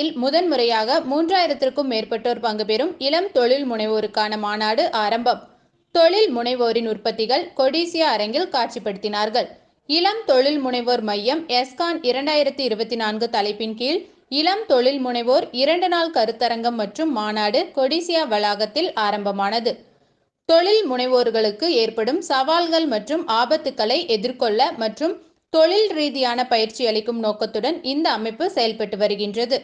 சென்னையில் முதன்முறையாக மூன்றாயிரத்திற்கும் மேற்பட்டோர் பங்கு பெறும் இளம் தொழில் முனைவோருக்கான மாநாடு ஆரம்பம். தொழில் முனைவோரின் உற்பத்திகள் கொடிசியா அரங்கில் காட்சிப்படுத்தினார்கள். இளம் தொழில் முனைவோர் மையம் எஸ்கான் இரண்டாயிரத்தி இருபத்தி நான்கு தலைப்பின் கீழ் இளம் தொழில் முனைவோர் இரண்டு நாள் கருத்தரங்கம் மற்றும் மாநாடு கொடிசியா வளாகத்தில் ஆரம்பமானது. தொழில் முனைவோர்களுக்கு ஏற்படும் சவால்கள் மற்றும் ஆபத்துக்களை எதிர்கொள்ள மற்றும் தொழில் ரீதியான பயிற்சி அளிக்கும் நோக்கத்துடன் இந்த அமைப்பு செயல்பட்டு வருகின்றது.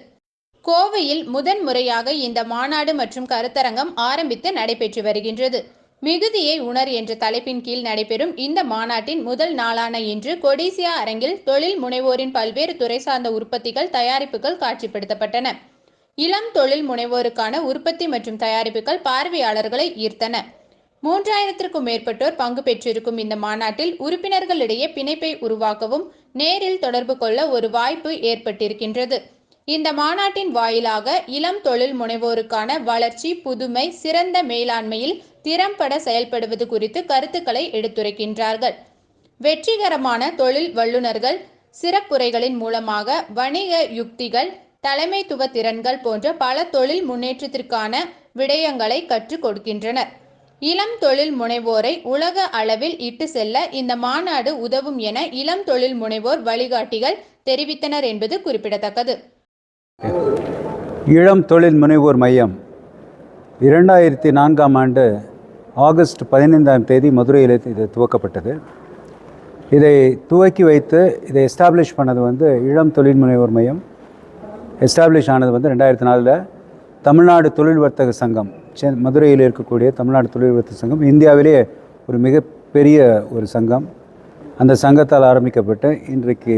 கோவையில் முதன் முறையாக இந்த மாநாடு மற்றும் கருத்தரங்கம் ஆரம்பித்து நடைபெற்று வருகின்றது. மிகுதியை உணர் என்ற தலைப்பின் கீழ் நடைபெறும் இந்த மாநாட்டின் முதல் நாளான இன்று கொடிசியா அரங்கில் தொழில் முனைவோரின் பல்வேறு துறை சார்ந்த உற்பத்திகள் தயாரிப்புகள் காட்சிப்படுத்தப்பட்டன. இளம் தொழில் முனைவோருக்கான உற்பத்தி மற்றும் தயாரிப்புகள் பார்வையாளர்களை ஈர்த்தன. மூன்றாயிரத்திற்கும் மேற்பட்டோர் பங்கு பெற்றிருக்கும் இந்த மாநாட்டில் உறுப்பினர்களிடையே பிணைப்பை உருவாக்கவும் நேரில் தொடர்பு கொள்ள ஒரு வாய்ப்பு ஏற்பட்டிருக்கின்றது. இந்த மாநாட்டின் வாயிலாக இளம் தொழில் முனைவோருக்கான வளர்ச்சி புதுமை சிறந்த மேலாண்மையில் திறம்பட செயல்படுவது குறித்து கருத்துக்களை எடுத்துரைக்கின்றார்கள். வெற்றிகரமான தொழில் வல்லுநர்கள் சிறப்புரைகளின் மூலமாக வணிக யுக்திகள் தலைமைத்துவ திறன்கள் போன்ற பல தொழில் முன்னேற்றத்திற்கான விடயங்களை கற்றுக் கொடுக்கின்றனர். இளம் தொழில் முனைவோரை உலக அளவில் இட்டு செல்ல இந்த மாநாடு உதவும் என இளம் தொழில் முனைவோர் வழிகாட்டிகள் தெரிவித்தனர் என்பது குறிப்பிடத்தக்கது. இளம் தொழில் முனைவோர் மையம். இரண்டாயிரத்தி நான்காம் ஆண்டு ஆகஸ்ட் பதினைந்தாம் தேதி மதுரையில் இது துவக்கப்பட்டது. இதை துவக்கி வைத்து இதை எஸ்டாப்ளிஷ் பண்ணது வந்து இளம் தொழில் முனைவோர் மையம். எஸ்டாப்ளிஷ் ஆனது வந்து ரெண்டாயிரத்தி நாலில் தமிழ்நாடு தொழில் வர்த்தக சங்கம் சென் மதுரையில் இருக்கக்கூடிய தமிழ்நாடு தொழில் வர்த்தக சங்கம் இந்தியாவிலேயே ஒரு மிகப்பெரிய ஒரு சங்கம். அந்த சங்கத்தால் ஆரம்பிக்கப்பட்டு இன்றைக்கு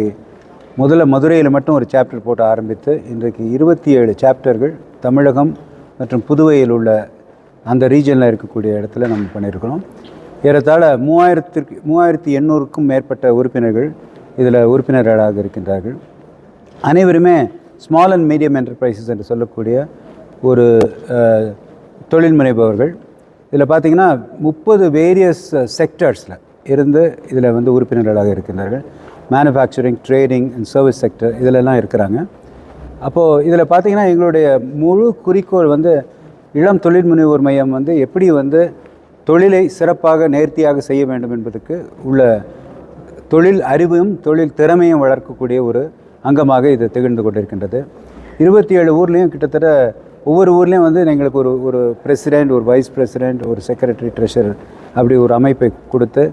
முதல்ல மதுரையில் மட்டும் ஒரு சாப்டர் போட்டு ஆரம்பித்து இன்றைக்கு இருபத்தி ஏழு சாப்டர்கள் தமிழகம் மற்றும் புதுவையில் உள்ள அந்த ரீஜனில் இருக்கக்கூடிய இடத்துல நம்ம பண்ணியிருக்கிறோம் ஏறத்தாழ மூவாயிரத்திற்கு மூவாயிரத்தி எண்ணூறுக்கும் மேற்பட்ட உறுப்பினர்கள் இதில் உறுப்பினர்களாக இருக்கின்றார்கள். அனைவருமே ஸ்மால் அண்ட் மீடியம் என்டர்பிரைசஸ் என்று சொல்லக்கூடிய ஒரு தொழில் முனைபவர்கள். இதில் பார்த்தீங்கன்னா முப்பது வேரியஸ் செக்டர்ஸில் இருந்து இதில் வந்து உறுப்பினர்களாக இருக்கின்றார்கள். Manufacturing trading and service sector இதிலெல்லாம் இருக்கிறாங்க. அப்போது இதில் பார்த்திங்கன்னா எங்களுடைய முழு குறிக்கோள் வந்து இளம் தொழில் முனைவோர் மையம் வந்து எப்படி வந்து தொழிலை சிறப்பாக நேர்த்தியாக செய்ய வேண்டும் என்பதற்கு உள்ள தொழில் அறிவும் தொழில் திறமையும் வளர்க்கக்கூடிய ஒரு அங்கமாக இது திகழ்ந்து கொண்டிருக்கின்றது. இருபத்தி ஏழு ஊர்லேயும் கிட்டத்தட்ட ஒவ்வொரு ஊர்லேயும் வந்து எங்களுக்கு ஒரு ஒரு பிரசிடெண்ட் ஒரு வைஸ் பிரசிடெண்ட் ஒரு செக்ரட்டரி ட்ரெஷரர் அப்படி ஒரு அமைப்பை கொடுத்து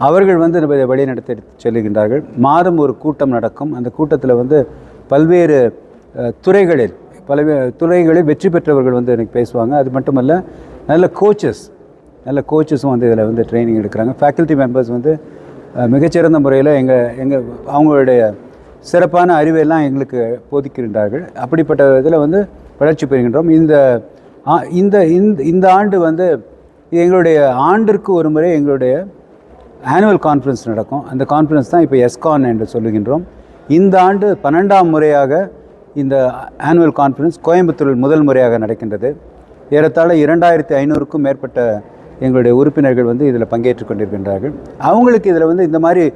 அவர்கள் வந்து இதை வழி நடத்தி செல்கின்றார்கள் மாதம் ஒரு கூட்டம் நடக்கும். அந்த கூட்டத்தில் வந்து பல்வேறு துறைகளில் பல்வேறு துறைகளில் வெற்றி பெற்றவர்கள் வந்து எனக்கு பேசுவாங்க. அது மட்டுமல்ல நல்ல கோச்சஸ் நல்ல கோச்சஸும் வந்து இதில் வந்து ட்ரைனிங் எடுக்கிறாங்க. ஃபேக்கல்ட்டி மெம்பர்ஸ் வந்து மிகச்சிறந்த முறையில் எங்கள் எங்கள் அவங்களுடைய சிறப்பான அறிவையெல்லாம் எங்களுக்கு போதிக்கின்றார்கள். அப்படிப்பட்ட இதில் வந்து வளர்ச்சி பெறுகின்றோம். இந்த ஆ- இந்த இந்த- இந்த ஆண்டு வந்து எங்களுடைய ஆண்டிற்கு ஒரு முறை எங்களுடைய ஆனுவல் கான்ஃபரன்ஸ் நடக்கும். அந்த கான்ஃபரன்ஸ் தான் இப்போ எஸ்கான் என்று சொல்லுகின்றோம். இந்த ஆண்டு பன்னெண்டாம் முறையாக இந்த ஆனுவல் கான்ஃபரன்ஸ் கோயம்புத்தூரில் முதல் முறையாக நடக்கின்றது. ஏறத்தாழ இரண்டாயிரத்தி ஐநூறுக்கும் மேற்பட்ட எங்களுடைய உறுப்பினர்கள் வந்து இதில் பங்கேற்று கொண்டிருக்கின்றார்கள். அவங்களுக்கு இதில் வந்து இந்த மாதிரி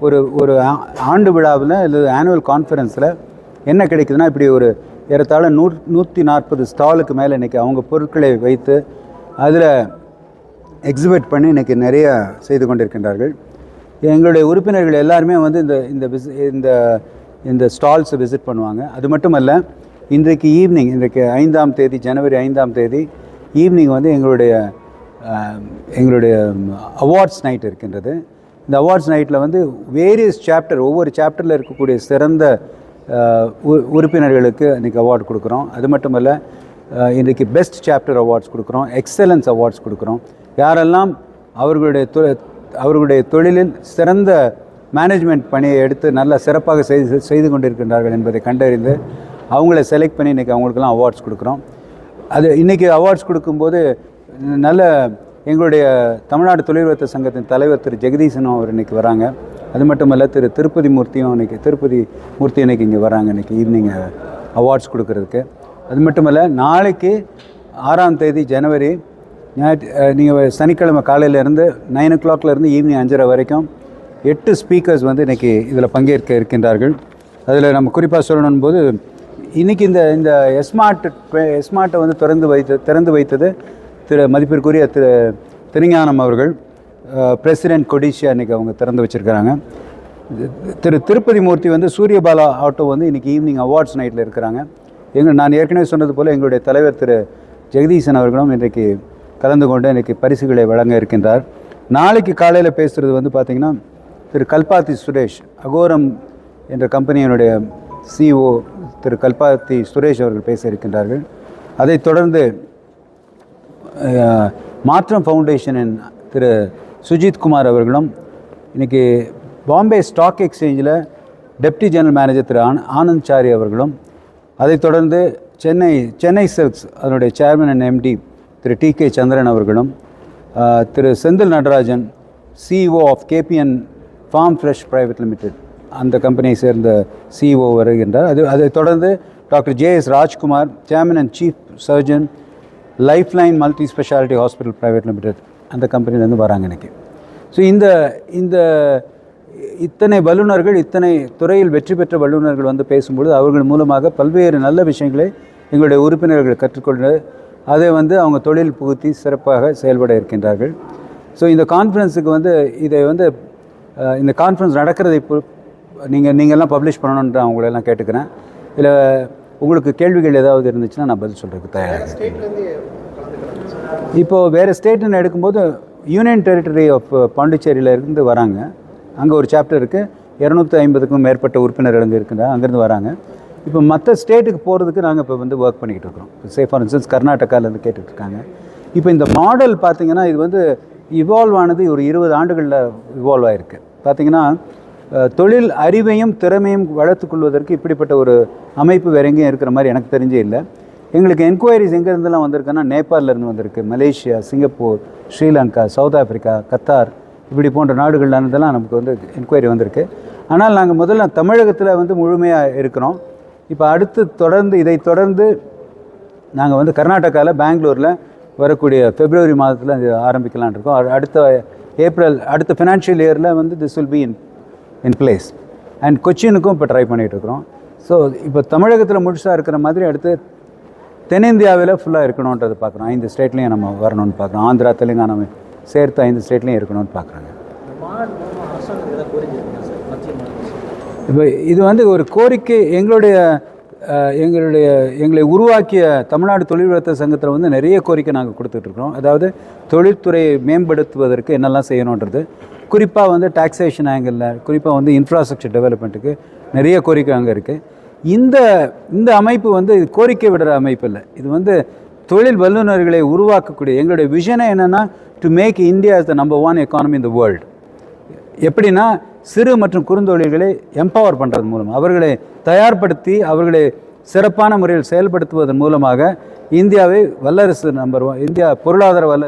ஒரு ஒரு ஆ- ஆண்டு விழாவில் அல்லது ஆனுவல் கான்ஃபரன்ஸில் என்ன கிடைக்குதுன்னா இப்படி ஒரு ஏறத்தாழ நூ நூற்றி நாற்பது ஸ்டாலுக்கு மேலே இன்றைக்கி அவங்க பொருட்களை வைத்து அதில் எக்ஸிபிட் பண்ணி இன்றைக்கி நிறைய செய்து கொண்டிருக்கின்றார்கள். எங்களுடைய உறுப்பினர்கள் எல்லாருமே வந்து இந்த இந்த விசி இந்த இந்த ஸ்டால்ஸை விசிட் பண்ணுவாங்க. அது மட்டுமல்ல இன்றைக்கு ஈவினிங் இன்றைக்கு ஐந்தாம் தேதி ஜனவரி ஐந்தாம் தேதி ஈவினிங் வந்து எங்களுடைய எங்களுடைய அவார்ட்ஸ் நைட் இருக்கின்றது. இந்த அவார்ட்ஸ் நைட்டில் வந்து வேரியஸ் சாப்டர் ஒவ்வொரு சாப்டரில் இருக்கக்கூடிய சிறந்த உ- உறுப்பினர்களுக்கு இன்றைக்கி அவார்டு கொடுக்குறோம். அது மட்டுமல்ல அஹ், இன்றைக்கி பெஸ்ட் சாப்டர் அவார்ட்ஸ் கொடுக்குறோம். எக்ஸலன்ஸ் அவார்ட்ஸ் கொடுக்குறோம். யாரெல்லாம் அவர்களுடைய அவர்களுடைய தொழிலில் சிறந்த மேனேஜ்மெண்ட் பணியை எடுத்து நல்ல சிறப்பாக செய்து செய்து கொண்டிருக்கின்றார்கள் என்பதை கண்டறிந்து அவங்கள செலக்ட் பண்ணி இன்றைக்கி அவங்களுக்கெல்லாம் அவார்ட்ஸ் கொடுக்குறோம். அது இன்றைக்கி அவார்ட்ஸ் கொடுக்கும்போது நல்ல எங்களுடைய தமிழ்நாடு தொழில்நுட்ப சங்கத்தின் தலைவர் திரு ஜெகதீசனும் அவர் இன்றைக்கி வராங்க. அது மட்டும் இல்லை திரு திருப்பதி மூர்த்தியும் இன்றைக்கி திருப்பதி மூர்த்தி இன்றைக்கி இங்கே வராங்க இன்றைக்கி ஈவினிங் அவார்ட்ஸ் கொடுக்கறதுக்கு. அது மட்டும் இல்லை நாளைக்கு ஆறாம் தேதி ஜனவரி ஞாயிற்று நீங்கள் சனிக்கிழமை காலையிலேருந்து நைன் ஓ கிளாக்லேருந்து ஈவினிங் அஞ்சரை வரைக்கும் எட்டு ஸ்பீக்கர்ஸ் வந்து இன்றைக்கி இதில் பங்கேற்க இருக்கின்றார்கள். அதில் நம்ம குறிப்பாக சொல்லணும் போது இன்னைக்கு இந்த இந்த எஸ்மார்ட் எஸ்மார்ட்டை வந்து திறந்து வைத்து திறந்து வைத்தது திரு மதிப்பிற்குரிய திரு திருஞானம் அவர்கள். பிரசிடென்ட் கொடிஷியா இன்னைக்கு அவங்க திறந்து வச்சுருக்கிறாங்க. திரு திருப்பதி மூர்த்தி வந்து சூரியபாலா ஆட்டோ வந்து இன்றைக்கி ஈவினிங் அவார்ட்ஸ் நைட்டில் இருக்கிறாங்க. எங்கள் நான் ஏற்கனவே சொன்னது போல் எங்களுடைய தலைவர் திரு ஜெகதீசன் அவர்களும் இன்றைக்கு கலந்து கொண்டு இன்றைக்கி பரிசுகளை வழங்க இருக்கின்றார். நாளைக்கு காலையில் பேசுகிறது வந்து பார்த்திங்கன்னா திரு கல்பாத்தி சுரேஷ் அகோரம் என்ற கம்பெனியினுடைய சிஓ திரு கல்பாத்தி சுரேஷ் அவர்கள் பேச இருக்கின்றார்கள். அதைத் தொடர்ந்து மாற்றம் ஃபவுண்டேஷனின் திரு சுஜித் குமார் அவர்களும் இன்றைக்கி பாம்பே ஸ்டாக் எக்ஸ்சேஞ்சில் டெப்டி ஜெனரல் மேனேஜர் திரு ஆன் ஆனந்த் சாரி அவர்களும் அதைத் தொடர்ந்து சென்னை சென்னை சில்க்ஸ் அதனுடைய chairman and MD Thiru T K Chandran அவர்களும் திரு Senthil Natarajan CEO of KPN farm fresh private limited அந்த கம்பெனியை சேர்ந்த சிஇஓ வருகின்றார். அது அதைத் தொடர்ந்து doctor J S Rajkumar chairman and chief surgeon life line multi speciality hospital private limited அந்த கம்பெனிலேருந்து வராங்க எனக்கு ஸோ இந்த இந்த இத்தனை வல்லுநர்கள் இத்தனை துறையில் வெற்றி பெற்ற வல்லுநர்கள் வந்து பேசும்பொழுது அவர்கள் மூலமாக பல்வேறு நல்ல விஷயங்களை எங்களுடைய உறுப்பினர்கள் கற்றுக்கொண்டு அதை வந்து அவங்க தொழில் புகுத்தி சிறப்பாக செயல்பட இருக்கின்றார்கள். ஸோ இந்த கான்ஃபரன்ஸுக்கு வந்து இதை வந்து இந்த கான்ஃபரன்ஸ் நடக்கிறதை இப்போ நீங்கள் நீங்கள்லாம் பப்ளிஷ் பண்ணணுன்ற அவங்களெல்லாம் கேட்டுக்கிறேன். இதில் உங்களுக்கு கேள்விகள் ஏதாவது இருந்துச்சுன்னா நான் பதில் சொல்கிறதுக்கு தயாராக இப்போது வேறு ஸ்டேட்டுன்னு எடுக்கும்போது யூனியன் டெரிட்டரி ஆஃப் பாண்டிச்சேரியில் இருந்து வராங்க. அங்கே ஒரு சாப்டர் இருக்குது இரநூத்தி ஐம்பதுக்கும் மேற்பட்ட உறுப்பினர்கள் அங்கே இருக்குதா அங்கேருந்து வராங்க. இப்போ மற்ற ஸ்டேட்டுக்கு போகிறதுக்கு நாங்கள் இப்போ வந்து ஒர்க் பண்ணிக்கிட்டு இருக்கோம் சே ஃபார் இன்ஸ்டன்ஸ் கர்நாடகாவிலேருந்து கேட்டுட்ருக்காங்க. இப்போ இந்த மாடல் பார்த்தீங்கன்னா இது வந்து இவால்வ் ஆனது ஒரு இருபது ஆண்டுகளில் இவால்வ் ஆகிருக்கு பார்த்தீங்கன்னா தொழில் அறிவையும் திறமையும் வளர்த்துக்கொள்வதற்கு இப்படிப்பட்ட ஒரு அமைப்பு வேற எங்கேயும் இருக்கிற மாதிரி எனக்கு தெரிஞ்சே இல்லை. எங்களுக்கு என்கொயரிஸ் எங்கேருந்துலாம் வந்திருக்குன்னா நேபாளிலேருந்து வந்திருக்கு. Malaysia Singapore Sri Lanka South Africa Qatar இப்படி போன்ற நாடுகள்ல இருந்தெல்லாம் நமக்கு வந்து என்கொயரி வந்திருக்கு. ஆனால் நாங்கள் முதல்ல தமிழகத்தில் வந்து முழுமையாக இருக்கிறோம். இப்போ அடுத்து தொடர்ந்து இதை தொடர்ந்து நாங்கள் வந்து கர்நாடகாவில் பெங்களூரில் வரக்கூடிய பிப்ரவரி மாதத்தில் இது ஆரம்பிக்கலாம்னு இருக்கோம். அடுத்த ஏப்ரல் அடுத்த ஃபினான்ஷியல் இயரில் வந்து this will be in in place and கொச்சினுக்கும் இப்போ ட்ரை பண்ணிகிட்டு இருக்கிறோம். ஸோ இப்போ தமிழகத்தில் முழுசாக இருக்கிற மாதிரி அடுத்து தென்னிந்தியாவில் ஃபுல்லாக இருக்கணுன்றது பார்க்குறோம் ஐந்து ஸ்டேட்லேயும் நம்ம வரணும்னு பார்க்குறோம் ஆந்திரா தெலுங்கானா சேர்த்து ஐந்து ஸ்டேட்லேயும் இருக்கணும்னு பார்க்குறாங்க இப்போ இது வந்து ஒரு கோரிக்கை எங்களுடைய எங்களுடைய எங்களை உருவாக்கிய தமிழ்நாடு தொழில் வளர்த்த சங்கத்தில் வந்து நிறைய கோரிக்கை நாங்கள் கொடுத்துட்ருக்குறோம். அதாவது தொழில்துறையை மேம்படுத்துவதற்கு என்னெல்லாம் செய்யணுன்றது. குறிப்பாக வந்து டாக்ஸேஷன் ஆங்கிளில் குறிப்பாக வந்து இன்ஃப்ராஸ்ட்ரக்சர் டெவலப்மெண்ட்டுக்கு நிறைய கோரிக்கை அங்கே இருக்குது இந்த இந்த அமைப்பு வந்து கோரிக்கை விடுற அமைப்பு இல்லை. இது வந்து தொழில் வல்லுநர்களை உருவாக்கக்கூடிய எங்களுடைய விஷனை என்னென்னா to make India is the number one economy in the world எப்படின்னா சிறு மற்றும் குறுந்தொழில்களை எம்பவர் பண்ணுறது மூலம். அவர்களை தயார்படுத்தி அவர்களை சிறப்பான முறையில் செயல்படுத்துவதன் மூலமாக இந்தியாவை வல்லரசு நம்பர் ஒன் இந்தியா பொருளாதார வல்ல